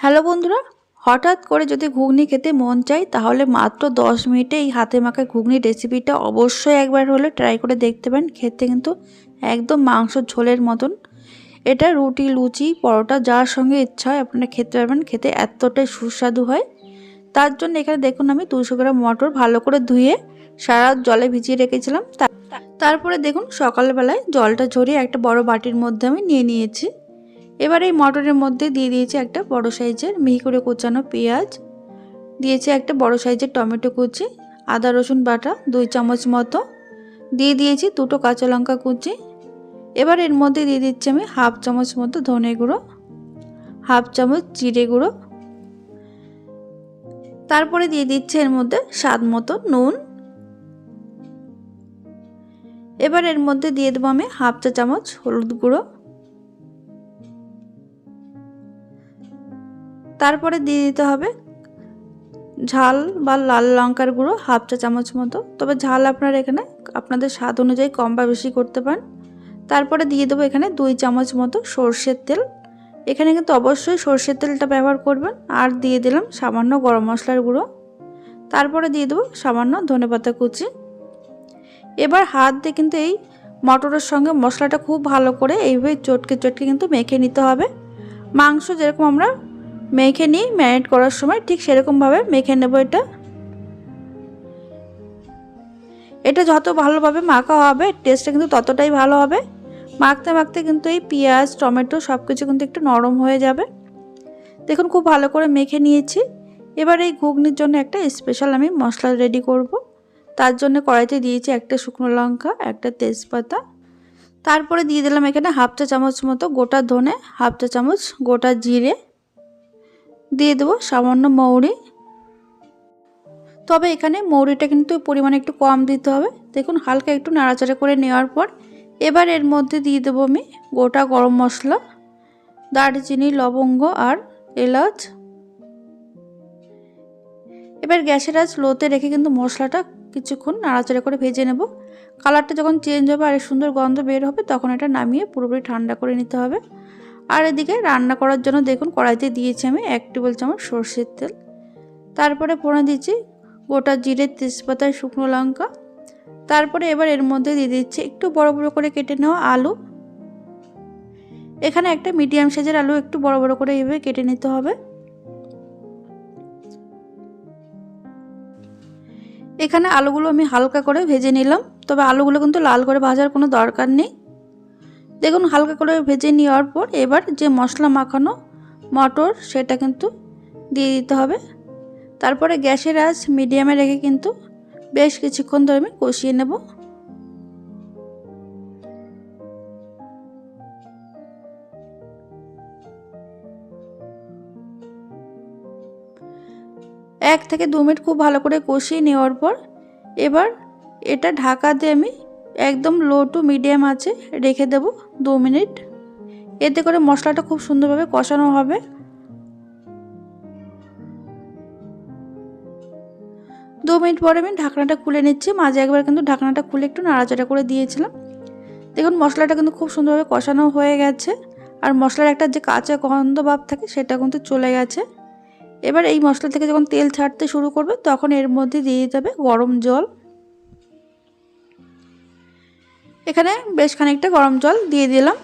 Hello বন্ধুরা, হঠাৎ করে যদি ঘুগনি খেতে মন চাই তাহলে মাত্র দশ মিনিটে এই হাতে মাখা ঘুগনির রেসিপিটা অবশ্যই একবার হলে ট্রাই করে দেখতে পারেন, খেতে কিন্তু একদম মাংস ঝোলের মতন। এটা রুটি, লুচি, পরোটা, যার সঙ্গে ইচ্ছা হয় আপনারা খেতে পারবেন, খেতে এতটাই সুস্বাদু হয়। তার জন্য এখানে দেখুন আমি দুশো গ্রাম মটর ভালো করে ধুয়ে সারা জলে ভিজিয়ে রেখেছিলাম। তারপরে দেখুন সকালবেলায় জলটা ঝরিয়ে একটা বড় বাটির মধ্যে আমি নিয়ে নিয়েছি। এবার এই মটরের মধ্যে দিয়ে দিয়েছি একটা বড় সাইজের মিহি করে কোচানো পেঁয়াজ। দিয়েছি একটা বড় সাইজের টমেটো কুচি, আদা, রসুন বাটা, দুই চামচ মতো। দিয়ে দিয়েছি দুটো কাঁচা লঙ্কা কুচি। এবার এর মধ্যে দিয়ে দিচ্ছি আমি হাফ চামচ মতো ধনে গুঁড়ো, হাফ চামচ জিরে গুঁড়ো। তারপরে দিয়ে দিচ্ছি এর মধ্যে স্বাদ মতো নুন। এবার এর মধ্যে দিয়ে দেবো আমি হাফ চা চামচ হলুদ গুঁড়ো। তারপরে দিয়ে দিতে হবে ঝাল বা লাল লঙ্কার গুঁড়ো হাফ চা চামচ মতো। তবে ঝাল আপনারা এখানে আপনাদের স্বাদ অনুযায়ী কম বা বেশি করতে পারেন। তারপরে দিয়ে দেবো এখানে দুই চামচ মতো সর্ষের তেল। এখানে কিন্তু অবশ্যই সর্ষের তেলটা ব্যবহার করবেন। আর দিয়ে দিলাম সামান্য গরম মশলার গুঁড়ো। তারপরে দিয়ে দেবো সামান্য ধনেপাতা কুচি। এবার হাত দিয়ে কিন্তু এই মটরের সঙ্গে মশলাটা খুব ভালো করে এইভাবে চটকে চটকে কিন্তু মেখে নিতে হবে। মাংস যেরকম আমরা মেখে নিই ম্যারিনেট করার সময় ঠিক সেরকমভাবে মেখে নেব এটা। এটা যত ভালোভাবে মাখা হবে টেস্টটা কিন্তু ততটাই ভালো হবে। মাখতে মাখতে কিন্তু এই পেঁয়াজ, টমেটো সব কিছু কিন্তু একটু নরম হয়ে যাবে। দেখুন, খুব ভালো করে মেখে নিয়েছি। এবার এই ঘুগনির জন্য একটা স্পেশাল আমি মশলা রেডি করব। তার জন্য কড়াইতে দিয়েছি একটা শুকনো লঙ্কা, একটা তেজপাতা। তারপরে দিয়ে দিলাম এখানে হাফ চা চামচ মতো গোটা ধনে, হাফ চা চামচ গোটা জিরে। দিয়ে দেবো, সামান্য মৌরি। তবে এখানে মৌরিটা কিন্তু পরিমাণে একটু কম দিতে হবে। দেখুন, হালকা একটু নাড়াচাড়া করে নেওয়ার পর এবার এর মধ্যে দিয়ে দেবো আমি গোটা গরম মশলা, দারচিনি, লবঙ্গ আর এলাচ। এবার গ্যাসের আজ লোতে রেখে কিন্তু মশলাটা কিছুক্ষণ নাড়াচাড়া করে ভেজে নেব। কালারটা যখন চেঞ্জ হবে আর সুন্দর গন্ধ বের হবে, তখন এটা নামিয়ে পুরোপুরি ঠান্ডা করে নিতে হবে। আর এদিকে রান্না করার জন্য দেখুন কড়াইতে দিয়েছি আমি এক টেবিল চামচ সর্ষের তেল। তারপরে ফোড়ন দিচ্ছি গোটা জিরে, তেজপাতা, শুকনো লঙ্কা। তারপরে এবার এর মধ্যে দিয়ে দিচ্ছি একটু বড় বড় করে কেটে নেওয়া আলু। এখানে একটা মিডিয়াম সাইজের আলু একটু বড় বড় করে এইভাবে কেটে নিতে হবে। এখানে আলুগুলো আমি হালকা করে ভেজে নিলাম, তবে আলুগুলো কিন্তু লাল করে ভাজার কোনো দরকার নেই। দেখুন, হালকা করে ভেজে নেওয়ার পর এবার যে মশলা মাখানো মটর, সেটা কিন্তু দিয়ে দিতে হবে। তারপরে গ্যাসের আঁচ মিডিয়ামে রেখে কিন্তু বেশ কিছুক্ষণ ধরে আমি কষিয়ে নেব। এক থেকে দু মিনিট খুব ভালো করে কষিয়ে নেওয়ার পর এবার এটা ঢাকা দিয়ে আমি একদম লো টু মিডিয়াম আছে, রেখে দেব দু মিনিট। এতে করে মশলাটা খুব সুন্দরভাবে কষানো হবে। দু মিনিট পরে আমি ঢাকনাটা খুলে নিচ্ছি। মাঝে একবার কিন্তু ঢাকনাটা খুলে একটু নাড়াচাড়া করে দিয়েছিলাম। দেখুন, মশলাটা কিন্তু খুব সুন্দরভাবে কষানো হয়ে গেছে। আর মশলার একটা যে কাঁচা গন্ধ ভাব থাকে, সেটা কিন্তু চলে গেছে। এবার এই মশলা থেকে যখন তেল ছাড়তে শুরু করবে, তখন এর মধ্যে দিয়ে দিতে হবে গরম জল। এখানে বেশ খানিকটা গরম জল দিয়ে দিলাম।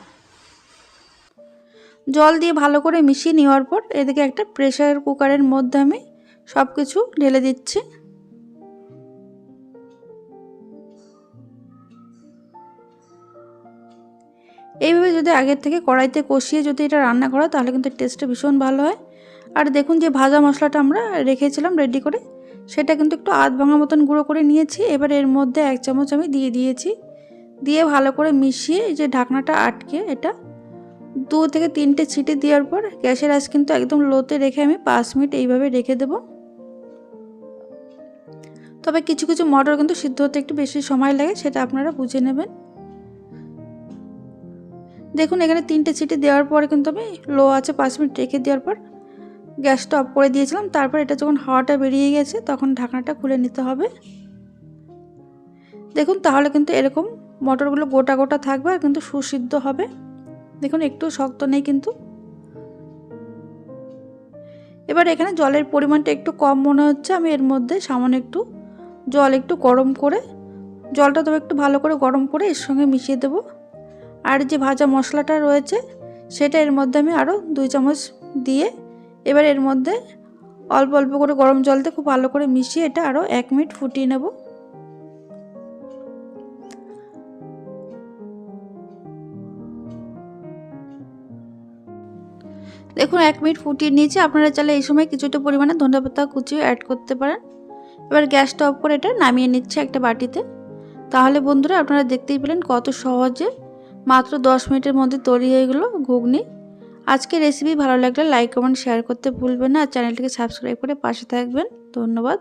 জল দিয়ে ভালো করে মিশিয়ে নেওয়ার পর এদিকে একটা প্রেশার কুকারের মধ্যে আমি সব কিছু ঢেলে দিচ্ছি। এইভাবে যদি আগের থেকে কড়াইতে কষিয়ে যদি এটা রান্না করা, তাহলে কিন্তু টেস্টটা ভীষণ ভালো হয়। আর দেখুন যে ভাজা মশলাটা আমরা রেখেছিলাম রেডি করে, সেটা কিন্তু একটু আধ ভাঙা মতন গুঁড়ো করে নিয়েছি। এবার এর মধ্যে এক চামচ আমি দিয়ে দিয়েছি। দিয়ে ভালো করে মিশিয়ে এই যে ঢাকনাটা আটকে এটা দু থেকে তিনটে ছিটে দেওয়ার পর গ্যাসের আঁচ কিন্তু একদম লোতে রেখে আমি পাঁচ মিনিট এইভাবে রেখে দেব। তবে কিছু কিছু মটর কিন্তু সিদ্ধ হতে একটু বেশি সময় লাগে, সেটা আপনারা বুঝে নেবেন। দেখুন, এখানে তিনটে ছিটে দেওয়ার পরে কিন্তু আমি লো আছে পাঁচ মিনিট রেখে দেওয়ার পর গ্যাসটা অফ করে দিয়েছিলাম। তারপর এটা যখন হাওয়াটা বেরিয়ে গেছে, তখন ঢাকনাটা খুলে নিতে হবে। দেখুন, তাহলে কিন্তু এরকম মটরগুলো গোটা গোটা থাকবে আর কিন্তু সুসিদ্ধ হবে। দেখুন, একটু শক্ত নেই কিন্তু। এবার এখানে জলের পরিমাণটা একটু কম মনে হচ্ছে। আমি এর মধ্যে সামান্য একটু জল একটু গরম করে, জলটা তবে একটু ভালো করে গরম করে এর সঙ্গে মিশিয়ে দেবো। আর যে ভাজা মশলাটা রয়েছে, সেটা এর মধ্যে আমি আরও দুই চামচ দিয়ে এবার এর মধ্যে অল্প অল্প করে গরম জলতে খুব ভালো করে মিশিয়ে এটা আরও এক মিনিট ফুটিয়ে নেব। দেখুন, এক মিনিট ফুটিয়ে নিয়েছি। আপনারা চাইলে এই সময় কিছুটা পরিমাণে ধনেপাতা কুচিও অ্যাড করতে পারেন। এবার গ্যাসটা অফ করে এটা নামিয়ে নিচ্ছে একটা বাটিতে। তাহলে বন্ধুরা, আপনারা দেখতেই পেলেন কত সহজে মাত্র দশ মিনিটের মধ্যে তৈরি হয়ে গেলো ঘুগনি। আজকে রেসিপি ভালো লাগলে লাইক কমেন্ট শেয়ার করতে ভুলবেন না। আর চ্যানেলটিকে সাবস্ক্রাইব করে পাশে থাকবেন। ধন্যবাদ।